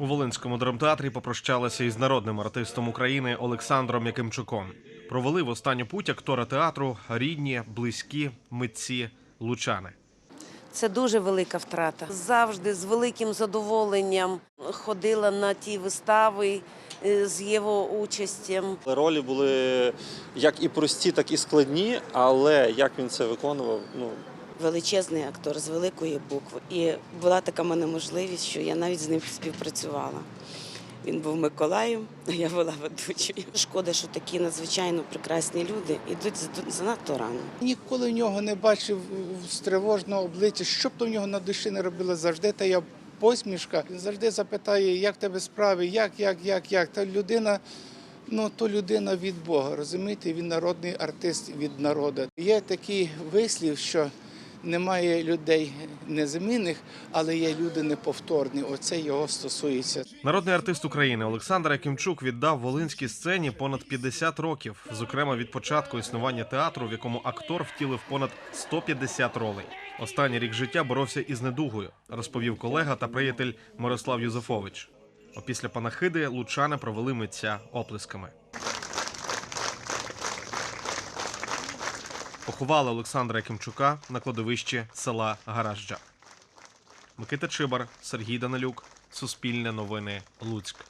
У Волинському драмтеатрі попрощалися із народним артистом України Олександром Якимчуком. Провели в останню путь актора театру рідні, близькі, митці, лучани. Це дуже велика втрата. Завжди з великим задоволенням ходила на ті вистави е, з його участям. Ролі були як і прості, так і складні, але як він це виконував, ну величезний актор з великої букви. І була така мене можливість, що я навіть з ним співпрацювала. Він був Миколаєм, а я була ведучою. Шкода, що такі надзвичайно прекрасні люди йдуть занадто рано. Ніколи в нього не бачив стривожного обличчя. Що б то в нього на душі не робило, завжди та я посмішка. Він завжди запитає, як тебе справи, як, як, як, як. Та людина, ну то людина від Бога, розумієте, він народний артист від народу. Є такий вислів, що немає людей незамінних, але є люди неповторні. Оце його стосується. Народний артист України Олександр Якимчук віддав волинській сцені понад 50 років, зокрема від початку існування театру, в якому актор втілив понад 150 ролей. Останній рік життя боровся із недугою, розповів колега та приятель Мирослав Юзефович. Опісля панахиди лучани провели митця оплесками. Поховали Олександра Якимчука на кладовищі села Гаражджа. Микита Чибар, Сергій Данилюк, Суспільне новини, Луцьк.